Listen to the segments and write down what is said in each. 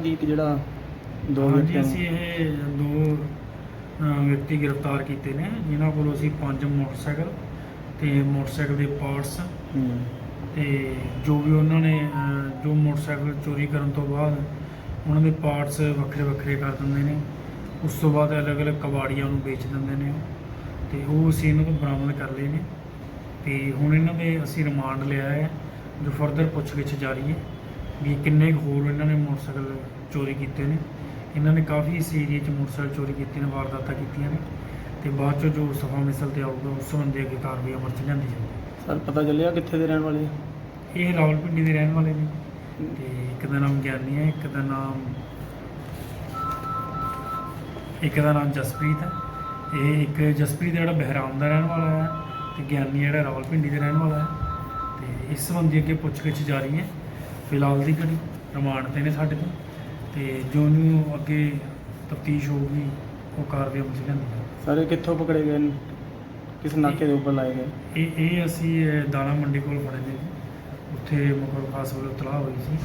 ਜਿਹੜਾ ਦੋ ਹਾਂਜੀ ਵਿਅਕਤੀਆਂ ਅਸੀਂ ਇਹ ਦੋ ਵਿਅਕਤੀ ਗ੍ਰਿਫਤਾਰ ਕੀਤੇ ਨੇ। ਜਿਨ੍ਹਾਂ ਕੋਲੋਂ ਅਸੀਂ ਪੰਜ ਮੋਟਰਸਾਈਕਲ ਤੇ ਮੋਟਰਸਾਈਕਲ ਦੇ ਪਾਰਟਸ ਹੂੰ। ਤੇ ਜੋ ਵੀ ਉਹਨਾਂ ਨੇ ਜੋ ਮੋਟਰਸਾਈਕਲ ਚੋਰੀ ਕਰਨ ਤੋਂ ਬਾਅਦ ਉਹਨਾਂ ਦੇ ਪਾਰਟਸ ਵੱਖਰੇ ਵੱਖਰੇ ਕਰ ਦਿੰਦੇ ਨੇ। ਉਸ ਤੋਂ ਬਾਅਦ ਅਲੱਗ-ਅਲੱਗ ਕਬਾੜੀਆਂ ਨੂੰ ਵੇਚ ਦਿੰਦੇ ਨੇ। ਉਹ। ਤੇ ਉਹ ਅਸੀਂ ਇਹਨਾਂ ਤੋਂ ਬਰਾਮਦ ਕਰ ਲਏ ਨੇ। ਤੇ ਹੁਣ ਇਹਨਾਂ ਦੇ ਅਸੀਂ ਰਿਮਾਂਡ ਲਿਆ ਹੈ ਜੋ ਫਰਦਰ ਪੁੱਛਗਿੱਛ ਜਾਰੀ ਹੈ। ਵੀ ਕਿੰਨੇ ਕੁ ਹੋਰ ਇਹਨਾਂ ਨੇ ਮੋਟਰਸਾਈਕਲ ਚੋਰੀ ਕੀਤੇ ਨੇ। ਇਹਨਾਂ ਨੇ ਕਾਫੀ ਇਸ ਏਰੀਏ 'ਚ ਮੋਟਰਸਾਈਕਲ ਚੋਰੀ ਕੀਤੇ ਨੇ ਵਾਰਦਾਤਾਂ ਕੀਤੀਆਂ ਨੇ ਤੇ ਬਾਅਦ 'ਚੋਂ ਜੋ ਸਫਾ ਮਿਸਲ ਤੇ ਆਊਗਾ ਉਸ ਸੰਬੰਧੀ ਅੱਗੇ ਕਾਰਵਾਈ ਅਮਲ 'ਚ ਲਿਆਂਦੀ ਜਾਊਗੀ। ਸਰ ਪਤਾ ਚੱਲਿਆ ਕਿੱਥੇ ਦੇ ਰਹਿਣ ਵਾਲੇ ਆ? ਇਹ ਰਾਵਲਪਿੰਡੀ ਦੇ ਰਹਿਣ ਵਾਲੇ ਨੇ ਤੇ ਇੱਕ ਦਾ ਨਾਮ ਗਿਆਨੀ ਹੈ ਇੱਕ ਦਾ ਨਾਮ ਇੱਕ ਦਾ ਨਾਮ ਜਸਪ੍ਰੀਤ ਹੈ। ਇਹ ਇੱਕ ਜਸਪ੍ਰੀਤ ਜਿਹੜਾ ਬਹਿਰਾਮ ਦਾ ਰਹਿਣ ਵਾਲਾ ਹੈ ਤੇ ਗਿਆਨੀ ਜਿਹੜਾ ਰਾਵਲਪਿੰਡੀ ਦੇ ਰਹਿਣ ਵਾਲਾ ਹੈ। ਤੇ ਇਸ ਸੰਬੰਧੀ ਅੱਗੇ ਪੁੱਛਗਿੱਛ ਜਾਰੀ ਹੈ। ਫਿਲਹਾਲ ਦੀ ਘੜੀ ਰਿਮਾਂਡ ਤੇ ਨੇ ਸਾਡੇ ਤੋਂ ਤੇ ਜੋ ਨੂੰ ਅੱਗੇ ਤਫਤੀਸ਼ ਹੋਊਗੀ ਉਹ ਕਾਰਵਾਈ ਅਮਲ 'ਚ ਲਿਆਂਦੀ ਸਰ ਇਹ ਕਿੱਥੋਂ ਪਕੜੇ ਗਏ ਨੇ? ਕਿਸ ਨਾਕੇ ਦੇ ਉੱਪਰ ਲਾਏ ਗਏ? ਇਹ ਇਹ ਅਸੀਂ ਅਹ, ਦਾਣਾ ਮੰਡੀ ਕੋਲ ਫੜੇ ਨੇ। ਉੱਥੇ ਮੁਖਰ ਖਾਸ ਵੱਲੋਂ ਤਲਾਹ ਹੋਈ ਸੀ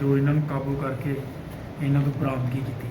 ਜੋ ਇਹਨਾਂ ਨੂੰ ਕਾਬੂ ਕਰਕੇ ਇਹਨਾਂ ਤੋਂ ਬਰਾਮਦਗੀ ਕੀਤੀ